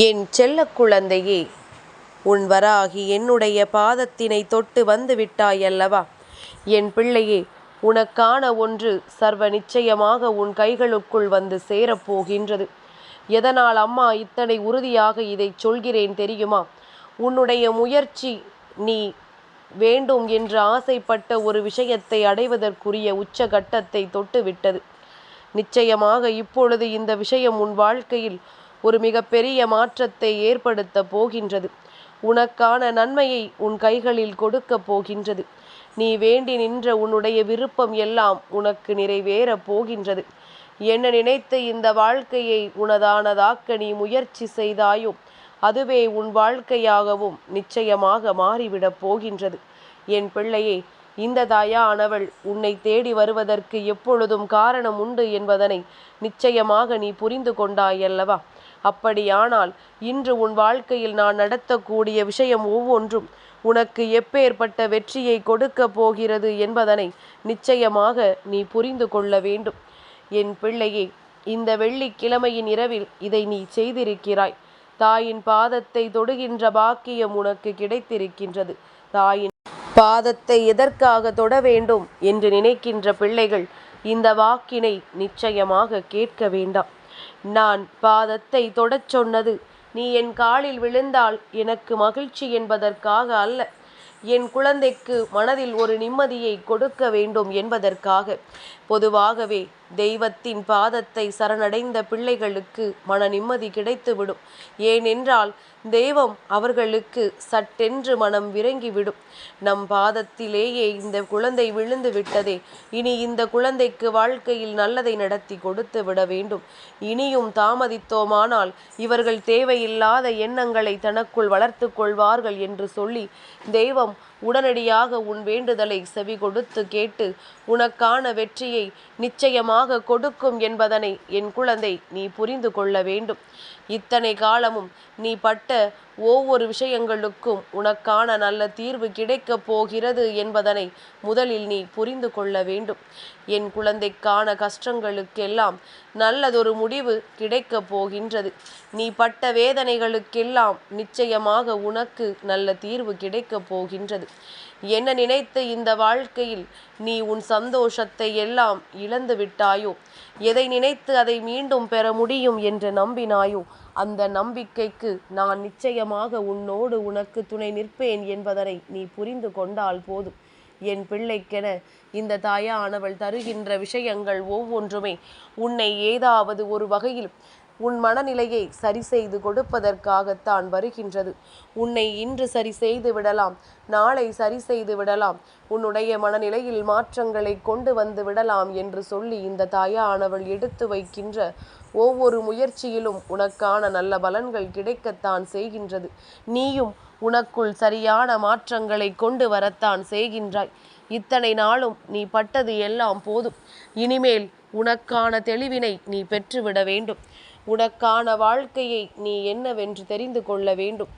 என் செல்ல குழந்தையே உன் வராகி என்னுடைய பாதத்தினை தொட்டு வந்து விட்டாயல்லவா? என் பிள்ளையே உனக்கான ஒன்று சர்வ நிச்சயமாக உன் கைகளுக்குள் வந்து சேரப்போகின்றது எதனால் அம்மா இத்தனை உறுதியாக இதை சொல்கிறேன் தெரியுமா? உன்னுடைய முயற்சி நீ வேண்டும் என்று ஆசைப்பட்ட ஒரு விஷயத்தை அடைவதற்குரிய உச்சகட்டத்தை தொட்டுவிட்டது. நிச்சயமாக இப்பொழுது இந்த விஷயம் உன் வாழ்க்கையில் ஒரு மிகப்பெரிய மாற்றத்தை ஏற்படுத்த போகின்றது. உனக்கான நன்மையை உன் கைகளில் கொடுக்கப் போகின்றது. நீ வேண்டி நின்ற உன்னுடைய விருப்பம் எல்லாம் உனக்கு நிறைவேறப் போகின்றது. என்ன நினைத்து இந்த வாழ்க்கையை உனதானதாக்க நீ முயற்சி செய்தாயோ அதுவே உன் வாழ்க்கையாகவும் நிச்சயமாக மாறிவிடப் போகின்றது. என் பிள்ளையே இந்த தாயானவள் உன்னை தேடி வருவதற்கு எப்பொழுதும் காரணம் உண்டு என்பதனை நிச்சயமாக நீ புரிந்து கொண்டாயல்லவா? அப்படியானால் இன்று உன் வாழ்க்கையில் நான் நடத்தக்கூடிய விஷயம் ஒவ்வொன்றும் உனக்கு எப்பேற்பட்ட வெற்றியை கொடுக்கப் போகிறது என்பதனை நிச்சயமாக நீ புரிந்து கொள்ள வேண்டும். என் பிள்ளையே இந்த வெள்ளிக்கிழமையின் இரவில் இதை நீ செய்திருக்கிறாய். தாயின் பாதத்தை தொடுகின்ற பாக்கியம் உனக்கு கிடைத்திருக்கின்றது. தாயின் பாதத்தை எதற்காக தொட வேண்டும் என்று நினைக்கின்ற பிள்ளைகள் இந்த வாக்கினை நிச்சயமாக கேட்க வேண்டாம். நான் பாதத்தை தொடச் சொன்னது. நீ என் காலில் விழுந்தால் எனக்கு மகிழ்ச்சி என்பதற்காக அல்ல. என் குழந்தைக்கு மனதில் ஒரு நிம்மதியை கொடுக்க வேண்டும் என்பதற்காக. பொதுவாகவே தெய்வத்தின் பாதத்தை சரணடைந்த பிள்ளைகளுக்கு மன நிம்மதி கிடைத்துவிடும். ஏனென்றால் தெய்வம் அவர்களுக்கு சட்டென்று மனம் விரங்கிவிடும் நம் பாதத்திலேயே இந்த குழந்தை விழுந்து விட்டதே இனி இந்த குழந்தைக்கு வாழ்க்கையில் நல்லதை நடத்தி கொடுத்து விட வேண்டும். இனியும் தாமதித்தோமானால் இவர்கள் தேவையில்லாத எண்ணங்களை தனக்குள் வளர்த்து கொள்வார்கள் என்று சொல்லி தெய்வம் உடனடியாக உன் வேண்டுதலை செவி கொடுத்து கேட்டு உனக்கான வெற்றியை நிச்சயமாக கொடுக்கும் என்பதனை என் குழந்தை நீ புரிந்து கொள்ள வேண்டும். இத்தனை காலமும் நீ பட்ட ஒவ்வொரு விஷயங்களுக்கும் உனக்கான நல்ல தீர்வு கிடைக்கப் போகிறது என்பதனை முதலில் நீ புரிந்து கொள்ள வேண்டும். என் குழந்தைக்கான கஷ்டங்களுக்கெல்லாம் நல்லதொரு முடிவு கிடைக்கப் போகின்றது. நீ பட்ட வேதனைகளுக்கெல்லாம் நிச்சயமாக உனக்கு நல்ல தீர்வு கிடைக்கப் போகின்றது. என்ன நினைத்து இந்த வாழ்க்கையில் நீ உன் சந்தோஷத்தை எல்லாம் இழந்து விட்டாயோ? எதை நினைத்து அதை மீண்டும் பெற முடியும் என்று நம்பினாயோ? அந்த நம்பிக்கைக்கு நான் நிச்சயமாக உன்னோடு உனக்கு துணை நிற்பேன் என்பதனை நீ புரிந்து கொண்டால் போதும். என் பிள்ளைக்கென இந்த தாயானவள் தருகின்ற விஷயங்கள் ஒவ்வொன்றுமே உன்னை ஏதாவது ஒரு வகையில் உன் மனநிலையை சரி செய்து கொடுப்பதற்காகத்தான் வருகின்றது. உன்னை இன்று சரி செய்து விடலாம் நாளை சரி செய்து விடலாம். உன்னுடைய மனநிலையில் மாற்றங்களை கொண்டு வந்து விடலாம் என்று சொல்லி இந்த தாயானவள் எடுத்து வைக்கின்ற ஒவ்வொரு முயற்சியிலும் உனக்கான நல்ல பலன்கள் கிடைக்கத்தான் செய்கின்றது. நீயும் உனக்குள் சரியான மாற்றங்களை கொண்டு வரத்தான் செய்கின்றாய். இத்தனை நாளும் நீ பட்டது எல்லாம் போதும். இனிமேல் உனக்கான தெளிவினை நீ பெற்றுவிட வேண்டும். உனக்கான வாழ்க்கையை நீ என்னவென்று தெரிந்து கொள்ள வேண்டும்.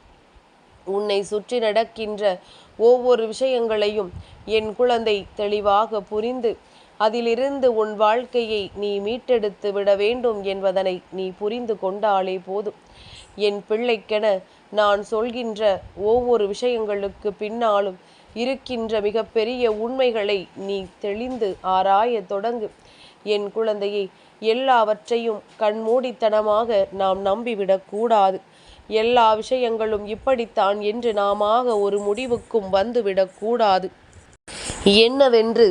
உன்னை சுற்றி நடக்கின்ற ஒவ்வொரு விஷயங்களையும் என் குழந்தை தெளிவாக புரிந்து அதிலிருந்து உன் வாழ்க்கையை நீ மீட்டெடுத்து விட வேண்டும் என்பதனை நீ புரிந்து கொண்டாலே போதும். என் பிள்ளைக்கென நான் சொல்கின்ற ஒவ்வொரு விஷயங்களுக்கு பின்னாலும் இருக்கின்ற மிகப்பெரிய உண்மைகளை நீ தெளிந்து ஆராய தொடங்கு. என் குழந்தையை எல்லாவற்றையும் கண்மூடித்தனமாக நாம் நம்பிவிடக்கூடாது எல்லா விஷயங்களும் இப்படித்தான் என்று நாமாக ஒரு முடிவுக்கும் வந்துவிடக்கூடாது என்னவென்று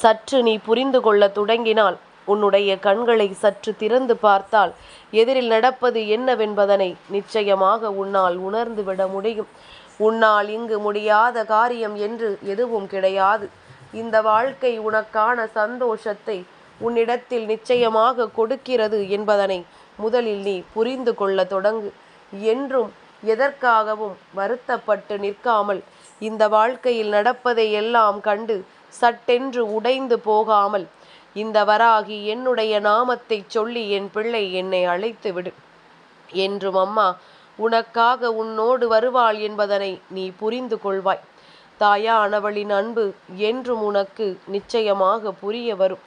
சற்று நீ புரிந்து கொள்ள தொடங்கினால் உன்னுடைய கண்களை சற்று திறந்து பார்த்தால் எதிரில் நடப்பது என்னவென்பதனை நிச்சயமாக உன்னால் உணர்ந்துவிட முடியும். உன்னால் இங்கு முடியாத காரியம் என்று எதுவும் கிடையாது. இந்த வாழ்க்கை உனக்கான சந்தோஷத்தை உன்னிடத்தில் நிச்சயமாக கொடுக்கிறது என்பதனை முதலில் நீ புரிந்து கொள்ள தொடங்கு. என்றும் எதற்காகவும் வருத்தப்பட்டு நிற்காமல் இந்த வாழ்க்கையில் நடப்பதை எல்லாம் கண்டு சட்டென்று உடைந்து போகாமல் இந்த வராகி என்னுடைய நாமத்தை சொல்லி என் பிள்ளை என்னை அழைத்து விடு என்றும் அம்மா உனக்காக உன்னோடு வருவாள் என்பதனை நீ புரிந்து கொள்வாய். தாயானவளின் அன்பு என்றும் உனக்கு நிச்சயமாக புரிய வரும்.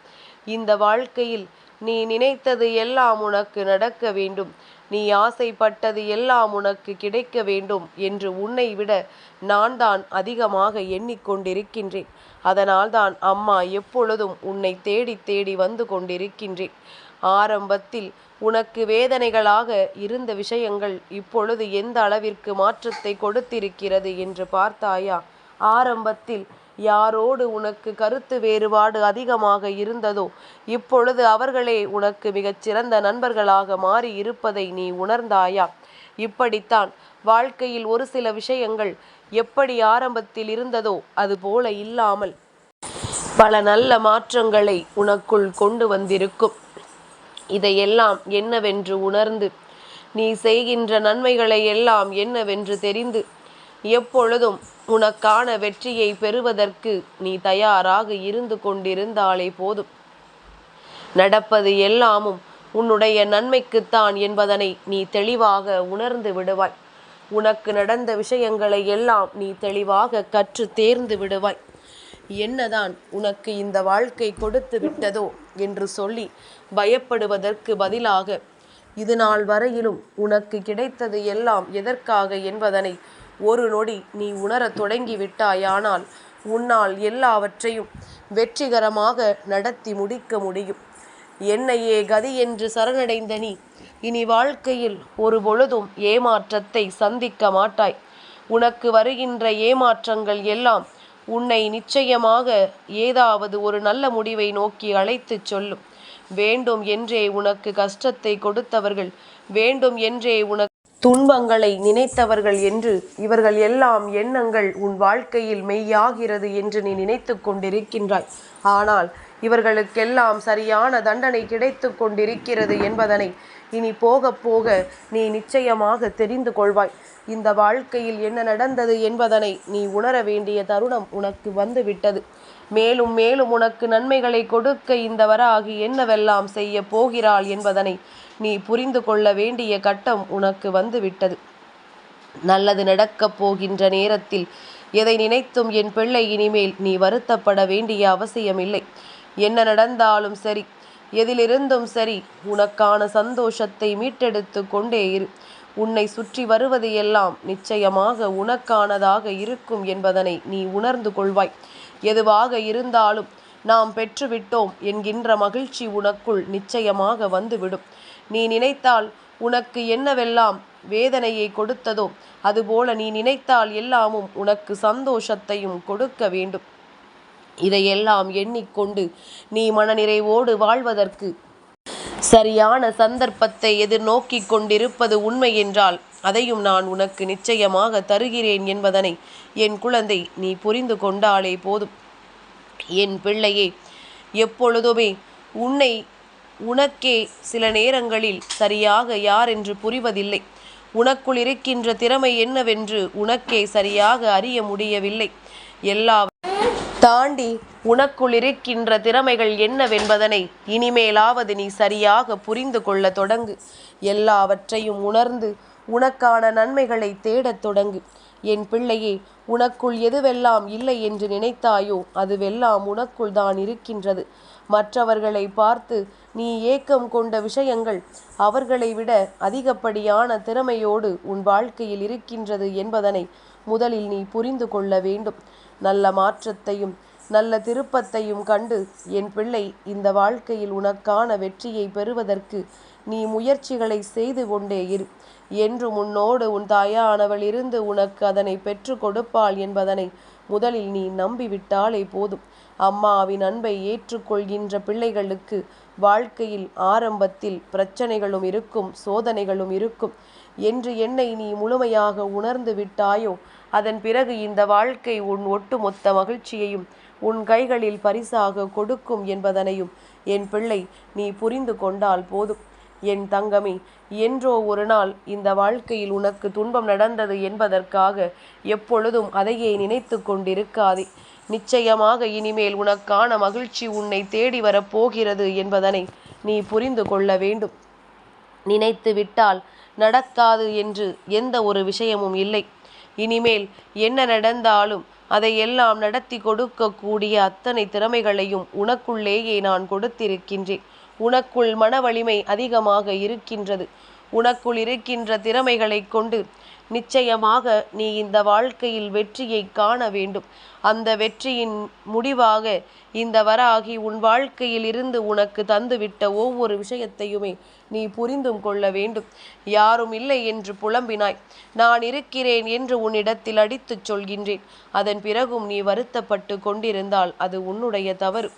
இந்த வாழ்க்கையில் நீ நினைத்தது எல்லாம் உனக்கு நடக்க வேண்டும். நீ ஆசைப்பட்டது எல்லாம் உனக்கு கிடைக்க வேண்டும் என்று உன்னை விட நான் தான் அதிகமாக எண்ணிக்கொண்டிருக்கின்றேன். அதனால்தான் அம்மா எப்பொழுதும் உன்னை தேடி தேடி வந்து கொண்டிருக்கின்றேன். ஆரம்பத்தில் உனக்கு வேதனைகளாக இருந்த விஷயங்கள் இப்பொழுது எந்த அளவிற்கு மாற்றத்தை கொடுத்திருக்கிறது என்று பார்த்தாயா? ஆரம்பத்தில் யாரோடு உனக்கு கருத்து வேறுபாடு அதிகமாக இருந்ததோ இப்பொழுது அவர்களே உனக்கு மிகச்சிறந்த நண்பர்களாக மாறி இருப்பதை நீ உணர்ந்தாயா? இப்படித்தான் வாழ்க்கையில் ஒரு சில விஷயங்கள் எப்படி ஆரம்பத்தில் இருந்ததோ அதுபோல இல்லாமல் பல நல்ல மாற்றங்களை உனக்குள் கொண்டு வந்திருக்கும். இதையெல்லாம் என்னவென்று உணர்ந்து நீ செய்கின்ற நன்மைகளை எல்லாம் என்னவென்று தெரிந்து எப்பொழுதும் உனக்கான வெற்றியை பெறுவதற்கு நீ தயாராக இருந்து கொண்டிருந்தாலே போதும். நடப்பது எல்லாமும் உன்னுடைய நன்மைக்குத்தான் என்பதனை நீ தெளிவாக உணர்ந்து விடுவாய். உனக்கு நடந்த விஷயங்களை எல்லாம் நீ தெளிவாக கற்று தேர்ந்து விடுவாய். என்னதான் உனக்கு இந்த வாழ்க்கை கொடுத்து விட்டதோ என்று சொல்லி பயப்படுவதற்கு பதிலாக இது நாள் வரையிலும் உனக்கு கிடைத்தது எல்லாம் எதற்காக என்பதனை ஒரு நொடி நீ உணரத் தொடங்கிவிட்டாயானால் உன்னால் எல்லாவற்றையும் வெற்றிகரமாக நடத்தி முடிக்க முடியும். என்னையே கதி என்று சரணடைந்த நீ இனி வாழ்க்கையில் ஒரு பொழுதும் ஏமாற்றத்தை சந்திக்க மாட்டாய். உனக்கு வருகின்ற ஏமாற்றங்கள் எல்லாம் உன்னை நிச்சயமாக ஏதாவது ஒரு நல்ல முடிவை நோக்கி அழைத்துச் சொல்லும். வேண்டும் என்றே உனக்கு கஷ்டத்தை கொடுத்தவர்கள் வேண்டும் என்றே உனக்கு துன்பங்களை நினைத்தவர்கள் என்று இவர்கள் எல்லாம் எண்ணங்கள் உன் வாழ்க்கையில் மெய்யாகிறது என்று நீ நினைத்து கொண்டிருக்கின்றாய். ஆனால் இவர்களுக்கெல்லாம் சரியான தண்டனை கிடைத்து கொண்டிருக்கிறது என்பதனை இனி போக போக நீ நிச்சயமாக தெரிந்து கொள்வாய். இந்த வாழ்க்கையில் என்ன நடந்தது என்பதனை நீ உணர வேண்டிய தருணம் உனக்கு வந்துவிட்டது. மேலும் மேலும் உனக்கு நன்மைகளை கொடுக்க இந்த வராகி என்னவெல்லாம் செய்ய போகிறாள் என்பதனை நீ புரிந்து கொள்ள வேண்டிய கட்டம் உனக்கு வந்துவிட்டது. நல்லது நடக்கப் போகின்ற நேரத்தில் எதை நினைத்தும் என் பிள்ளை இனிமேல் நீ வருத்தப்பட வேண்டிய அவசியமில்லை. என்ன நடந்தாலும் சரி எதிலிருந்தும் சரி உனக்கான சந்தோஷத்தை மீட்டெடுத்து கொண்டே இரு. உன்னை சுற்றி வருவது எல்லாம் நிச்சயமாக உனக்கானதாக இருக்கும் என்பதனை நீ உணர்ந்து கொள்வாய். எதுவாக இருந்தாலும் நாம் பெற்றுவிட்டோம் என்கின்ற மகிழ்ச்சி உனக்குள் நிச்சயமாக வந்துவிடும். நீ நினைத்தால் உனக்கு என்னவெல்லாம் வேதனையை கொடுத்ததோ அதுபோல நீ நினைத்தால் எல்லாமும் உனக்கு சந்தோஷத்தையும் கொடுக்க வேண்டும். இதையெல்லாம் எண்ணிக்கொண்டு நீ மனநிறைவோடு வாழ்வதற்கு சரியான சந்தர்ப்பத்தை எதிர்நோக்கிக் கொண்டிருப்பது உண்மை என்றால் அதையும் நான் உனக்கு நிச்சயமாக தருகிறேன் என்பதனை என் குழந்தை நீ புரிந்து கொண்டாலே போதும். என் பிள்ளையே எப்பொழுதுமே உன்னை உனக்கே சில நேரங்களில் சரியாக யார் என்று புரிவதில்லை. உனக்குள் இருக்கின்ற திறமை என்னவென்று உனக்கே சரியாக அறிய முடியவில்லை. எல்லா தாண்டி உனக்குள் இருக்கின்ற திறமைகள் என்னவென்பதனை இனிமேலாவது நீ சரியாக புரிந்து கொள்ள தொடங்கு. எல்லாவற்றையும் உணர்ந்து உனக்கான நன்மைகளை தேடத் தொடங்கு. என் பிள்ளையே உனக்குள் எதுவெல்லாம் இல்லை என்று நினைத்தாயோ அதுவெல்லாம் உனக்குள் தான் இருக்கின்றது. மற்றவர்களை பார்த்து நீ ஏக்கம் கொண்ட விஷயங்கள் அவர்களை விட அதிகப்படியான திறமையோடு உன் வாழ்க்கையில் இருக்கின்றது என்பதனை முதலில் நீ புரிந்து கொள்ள வேண்டும். நல்ல மாற்றத்தையும் நல்ல திருப்பத்தையும் கண்டு என் பிள்ளை இந்த வாழ்க்கையில் உனக்கான வெற்றியை பெறுவதற்கு நீ முயற்சிகளை செய்து கொண்டே இரு. என்று உன்னோடு உன் தாயானவள் இருந்து உனக்கு அதனை பெற்று கொடுப்பாள் என்பதனை முதலில் நீ நம்பிவிட்டாலே போதும். அம்மாவின் அன்பை ஏற்றுக்கொள்கின்ற பிள்ளைகளுக்கு வாழ்க்கையில் ஆரம்பத்தில் பிரச்சனைகளும் இருக்கும் சோதனைகளும் இருக்கும். என்று என்னை நீ முழுமையாக உணர்ந்து விட்டாயோ? அதன் பிறகு இந்த வாழ்க்கை உன் ஒட்டுமொத்த மகிழ்ச்சியையும் உன் கைகளில் பரிசாக கொடுக்கும் என்பதனையும் என் பிள்ளை நீ புரிந்து கொண்டால் போதும். என் தங்கமே என்றோ ஒரு நாள் இந்த வாழ்க்கையில் உனக்கு துன்பம் நடந்தது என்பதற்காக எப்பொழுதும் அதையே நினைத்து கொண்டிருக்காதே. நிச்சயமாக இனிமேல் உனக்கான மகிழ்ச்சி உன்னை தேடி வரப்போகிறது என்பதனை நீ புரிந்து கொள்ள வேண்டும். நினைத்து விட்டால் நடக்காது என்று எந்த ஒரு விஷயமும் இல்லை. இனிமேல் என்ன நடந்தாலும் அதையெல்லாம் நடத்தி கொடுக்கக்கூடிய அத்தனை திறமைகளையும் உனக்குள்ளேயே நான் கொடுத்திருக்கின்றேன். உனக்குள் மன வலிமை அதிகமாக இருக்கின்றது. உனக்குள் இருக்கின்ற திறமைகளைக் கொண்டு நிச்சயமாக நீ இந்த வாழ்க்கையில் வெற்றியை காண வேண்டும். அந்த வெற்றியின் முடிவாக இந்த வராகி உன் வாழ்க்கையில் இருந்து உனக்கு தந்துவிட்ட ஒவ்வொரு விஷயத்தையுமே நீ புரிந்தும் கொள்ள வேண்டும். யாரும் இல்லை என்று புலம்பினாய். நான் இருக்கிறேன் என்று உன்னிடத்தில் அடித்துச் சொல்கின்றேன். அதன் பிறகும் நீ வருத்தப்பட்டு கொண்டிருந்தால் அது உன்னுடைய தவறு.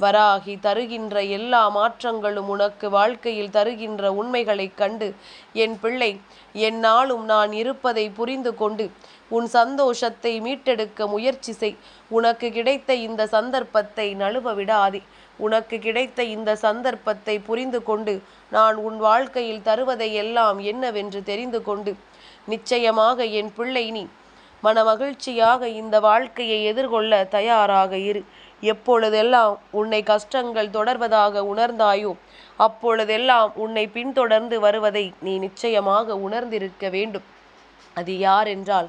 வராகி தருகின்ற எல்லா மாற்றங்களும் உனக்கு வாழ்க்கையில் தருகின்ற உண்மைகளைக் கண்டு என் பிள்ளை என்னாலும் நான் இருப்பதை புரிந்து கொண்டு உன் சந்தோஷத்தை மீட்டெடுக்க முயற்சி செய். உனக்கு கிடைத்த இந்த சந்தர்ப்பத்தை நழுவ விடாதே. உனக்கு கிடைத்த இந்த சந்தர்ப்பத்தை புரிந்து கொண்டு நான் உன் வாழ்க்கையில் தருவதை எல்லாம் என்னவென்று தெரிந்து கொண்டு நிச்சயமாக என் பிள்ளை நீ மனமகிழ்ச்சியாக இந்த வாழ்க்கையை எதிர்கொள்ள தயாராக இரு. எப்பொழுதெல்லாம் உன்னை கஷ்டங்கள் தொடர்வதாக உணர்ந்தாயோ அப்பொழுதெல்லாம் உன்னை பின்தொடர்ந்து வருவதை நீ நிச்சயமாக உணர்ந்திருக்க வேண்டும். அது யார் என்றால்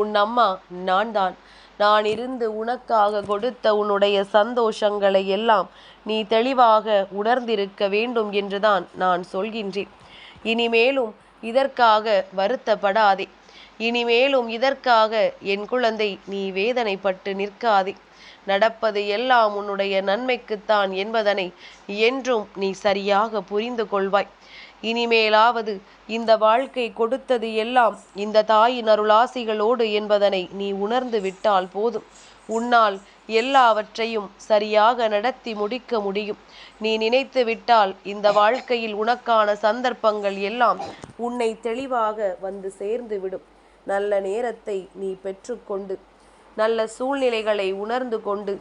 உன் அம்மா நான் தான் நான் இருந்து உனக்காக கொடுத்த உன்னுடைய சந்தோஷங்களை எல்லாம் நீ தெளிவாக உணர்ந்திருக்க வேண்டும் என்றுதான் நான் சொல்கின்றேன். இனிமேலும் இதற்காக வருத்தப்படாதே. இனிமேலும் இதற்காக என் குழந்தை நீ வேதனைப்பட்டு நிற்காதே. நடப்பது எல்லாம் உன்னுடைய நன்மைக்குத்தான் என்பதனை என்றும் நீ சரியாக புரிந்து கொள்வாய். இனிமேலாவது இந்த வாழ்க்கை கொடுத்தது எல்லாம் இந்த தாயின் அருளாசிகளோடு என்பதனை நீ உணர்ந்து விட்டால் போதும். உன்னால் எல்லாவற்றையும் சரியாக நடத்தி முடிக்க முடியும். நீ நினைத்து விட்டால் இந்த வாழ்க்கையில் உனக்கான சந்தர்ப்பங்கள் எல்லாம் உன்னை தெளிவாக வந்து சேர்ந்து விடும். நல்ல நேரத்தை நீ பெற்றுக்கொண்டு நல்ல சூழ்நிலைகளை உணர்ந்து கொண்டு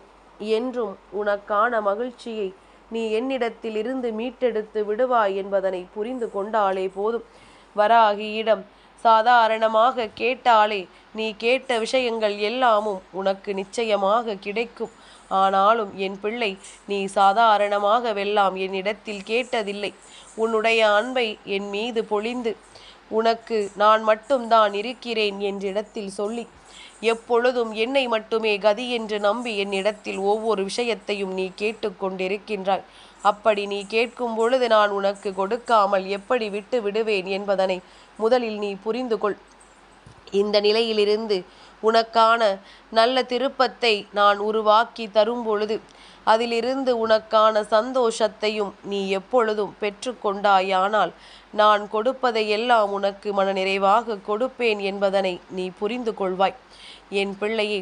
என்றும் உனக்கான மகிழ்ச்சியை நீ என்னிடத்தில் இருந்து மீட்டெடுத்து விடுவாய் என்பதனை புரிந்து கொண்டாலே போதும். வராகியிடம் சாதாரணமாக கேட்டாலே நீ கேட்ட விஷயங்கள் எல்லாமும் உனக்கு நிச்சயமாக கிடைக்கும். ஆனாலும் என் பிள்ளை நீ சாதாரணமாகவெல்லாம் என்னிடத்தில் கேட்டதில்லை. உன்னுடைய அன்பை என் மீது பொழிந்து உனக்கு நான் மட்டும்தான் இருக்கிறேன் என்றிடத்தில் சொல்லி எப்பொழுதும் என்னை மட்டுமே கதி என்று நம்பி என்னிடத்தில் ஒவ்வொரு விஷயத்தையும் நீ கேட்டுக்கொண்டிருக்கின்றாய் அப்படி நீ கேட்கும் பொழுது நான் உனக்கு கொடுக்காமல் எப்படி விட்டு விடுவேன் என்பதனை முதலில் நீ புரிந்து கொள். இந்த நிலையிலிருந்து உனக்கான நல்ல திருப்பத்தை நான் உருவாக்கி தரும் பொழுது அதிலிருந்து உனக்கான சந்தோஷத்தையும் நீ எப்பொழுதும் பெற்றுக்கொண்டாயானால் நான் கொடுப்பதை எல்லாம் உனக்கு மனநிறைவாக கொடுப்பேன் என்பதனை நீ புரிந்து கொள்வாய். என் பிள்ளையே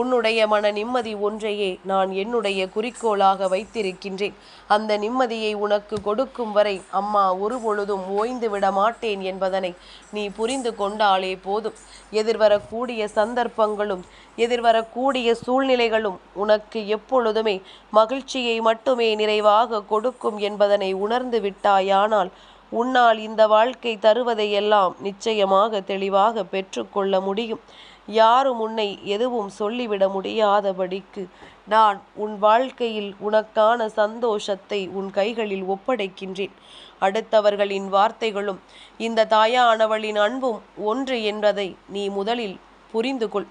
உன்னுடைய மன நிம்மதி ஒன்றையே நான் என்னுடைய குறிக்கோளாக வைத்திருக்கின்றேன். அந்த நிம்மதியை உனக்கு கொடுக்கும் வரை அம்மா ஒரு பொழுதும் ஓய்ந்து விட மாட்டேன் என்பதனை நீ புரிந்து கொண்டாலே போதும். எதிர்வரக்கூடிய சந்தர்ப்பங்களும் எதிர்வரக்கூடிய சூழ்நிலைகளும் உனக்கு எப்பொழுதுமே மகிழ்ச்சியை மட்டுமே நிறைவாக கொடுக்கும் என்பதனை உணர்ந்து விட்டாயானால் உன்னால் இந்த வாழ்க்கை தருவதையெல்லாம் நிச்சயமாக தெளிவாக பெற்றுக்கொள்ள முடியும். யாரும் உன்னை எதுவும் சொல்லிவிட முடியாதபடிக்கு நான் உன் வாழ்க்கையில் உனக்கான சந்தோஷத்தை உன் கைகளில் ஒப்படைக்கின்றேன். அடுத்தவர்களின் வார்த்தைகளும் இந்த தாயானவளின் அன்பும் ஒன்று என்பதை நீ முதலில் புரிந்து கொள்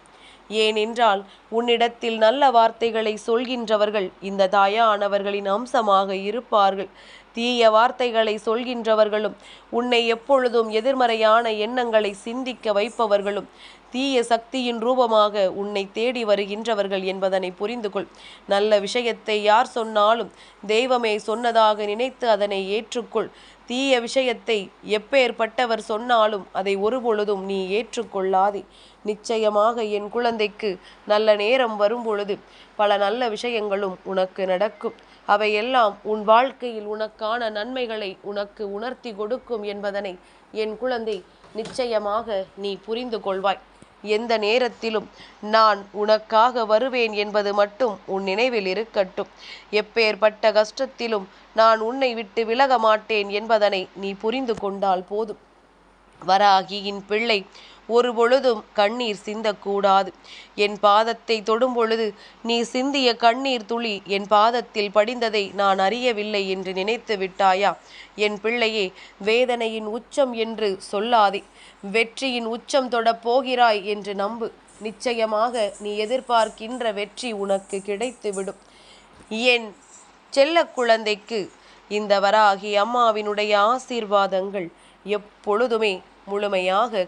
ஏனென்றால் உன்னிடத்தில் நல்ல வார்த்தைகளை சொல்கின்றவர்கள் இந்த தாயானவர்களின் அம்சமாக இருப்பார்கள். தீய வார்த்தைகளை சொல்கின்றவர்களும் உன்னை எப்பொழுதும் எதிர்மறையான எண்ணங்களை சிந்திக்க வைப்பவர்களும் தீய சக்தியின் ரூபமாக உன்னை தேடி வருகின்றவர்கள் என்பதனை புரிந்து கொள் நல்ல விஷயத்தை யார் சொன்னாலும் தெய்வமே சொன்னதாக நினைத்து அதனை ஏற்றுக்கொள். தீய விஷயத்தை எப்பேற்பட்டவர் சொன்னாலும் அதை ஒருபொழுதும் நீ ஏற்றுக்கொள்ளாதே. நிச்சயமாக என் குழந்தைக்கு நல்ல நேரம் வரும்பொழுது பல நல்ல விஷயங்களும் உனக்கு நடக்கும். அவையெல்லாம் உன் வாழ்க்கையில் உனக்கான நன்மைகளை உனக்கு உணர்த்தி கொடுக்கும் என்பதனை என் குழந்தை நிச்சயமாக நீ புரிந்து கொள்வாய். எந்த நேரத்திலும் நான் உனக்காக வருவேன் என்பது மட்டும் உன் நினைவில் இருக்கட்டும். எப்பேற்பட்ட கஷ்டத்திலும் நான் உன்னை விட்டு விலக மாட்டேன் என்பதனை நீ புரிந்து கொண்டால் போதும். வராகியின் பிள்ளை ஒரு பொழுதும் கண்ணீர் சிந்தக்கூடாது. என் பாதத்தை தொடும் பொழுது நீ சிந்திய கண்ணீர் துளி என் பாதத்தில் படிந்ததை நான் அறியவில்லை என்று நினைத்து விட்டாயா? என் பிள்ளையே வேதனையின் உச்சம் என்று சொல்லாதே. வெற்றியின் உச்சம் தொடப் போகிறாய் என்று நம்பு. நிச்சயமாக நீ எதிர்பார்க்கின்ற வெற்றி உனக்கு கிடைத்துவிடும். என் செல்ல குழந்தைக்கு இந்த வராகி அம்மாவினுடைய ஆசீர்வாதங்கள் எப்பொழுதுமே முழுமையாக